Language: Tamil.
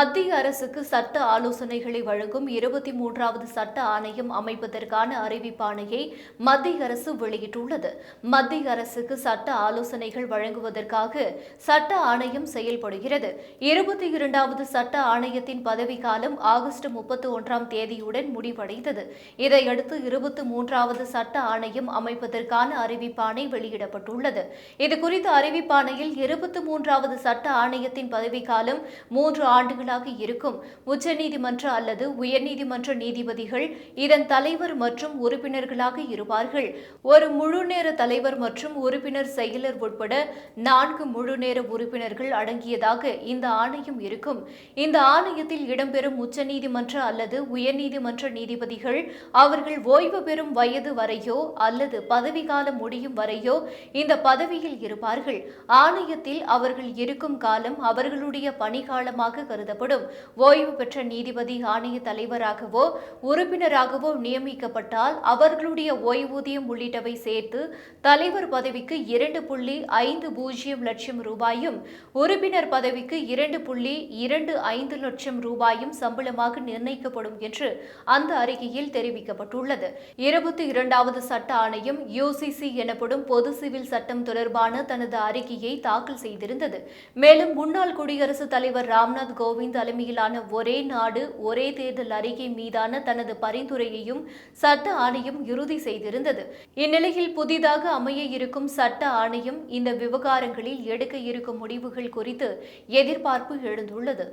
மத்திய அரசுக்கு சட்ட ஆலோசனைகளை வழங்கும் இருபத்தி மூன்றாவது சட்ட ஆணையம் அமைப்பதற்கான அறிவிப்பாணையை மத்திய அரசு வெளியிட்டுள்ளது. மத்திய அரசுக்கு சட்ட ஆலோசனைகள் வழங்குவதற்காக சட்ட ஆணையம் செயல்படுகிறது. இருபத்தி இரண்டாவது சட்ட ஆணையத்தின் பதவிக்காலம் ஆகஸ்ட் முப்பத்தி ஒன்றாம் தேதியுடன் முடிவடைந்தது. இதையடுத்து இருபத்தி மூன்றாவது சட்ட ஆணையம் அமைப்பதற்கான அறிவிப்பாணை வெளியிடப்பட்டுள்ளது. இதுகுறித்த அறிவிப்பாணையில் இருபத்தி மூன்றாவது சட்ட ஆணையத்தின் பதவிக்காலம் மூன்று ஆண்டுகளாக இருக்கும் உச்சநீதிமன்ற அல்லது உயர்நீதிமன்ற நீதிபதிகள் இதன் தலைவர் மற்றும் உறுப்பினர்களாக இருப்பார்கள். ஒரு முழுநேர தலைவர் மற்றும் உறுப்பினர் செயலர் உட்பட நான்கு முழுநேர உறுப்பினர்கள் அடங்கியதாக இந்த ஆணையம் இருக்கும். இந்த ஆணையத்தில் இடம்பெறும் உச்சநீதிமன்ற அல்லது உயர்நீதிமன்ற நீதிபதிகள் அவர்கள் ஓய்வு பெறும் வயது வரையோ அல்லது பதவிக்காலம் முடியும் வரையோ இந்த பதவியில் இருப்பார்கள். ஆணையத்தில் அவர்கள் இருக்கும் காலம் அவர்களுடைய பணிகாலமாக கருதப்படும். ஓய்வு பெற்ற நீதிபதி ஆணைய தலைவராகவோ உறுப்பினராகவோ நியமிக்கப்பட்டால் அவர்களுடைய ஓய்வூதியம் உள்ளிட்டவை சேர்த்து தலைவர் பதவிக்கு இரண்டு புள்ளி ஐந்து பூஜ்ஜியம் லட்சம் ரூபாயும் உறுப்பினர் பதவிக்கு இரண்டு புள்ளி இரண்டு ஐந்து லட்சம் ரூபாயும் சம்பளமாக நிர்ணயிக்கப்படும் என்று அந்த அறிக்கையில் தெரிவிக்கப்பட்டுள்ளது. இருபத்தி இரண்டாவது சட்ட ஆணையம் யுசிசி எனப்படும் பொது சிவில் சட்டம் தொடர்பான தனது அறிக்கையை தாக்கல் செய்திருந்தது. மேலும் முன்னாள் குடியரசுத் தலைவர் ராம்நாத் கோவிந்த் கோவிந்த் தலைமையிலான ஒரே நாடு ஒரே தேர்தல் அறிக்கை மீதான தனது பரிந்துரையையும் சட்ட ஆணையம் இறுதி செய்திருந்தது. இந்நிலையில் புதிதாக அமைய இருக்கும் சட்ட ஆணையம் இந்த விவகாரங்களில் எடுக்க இருக்கும் முடிவுகள் குறித்து எதிர்பார்ப்பு எழுந்துள்ளது.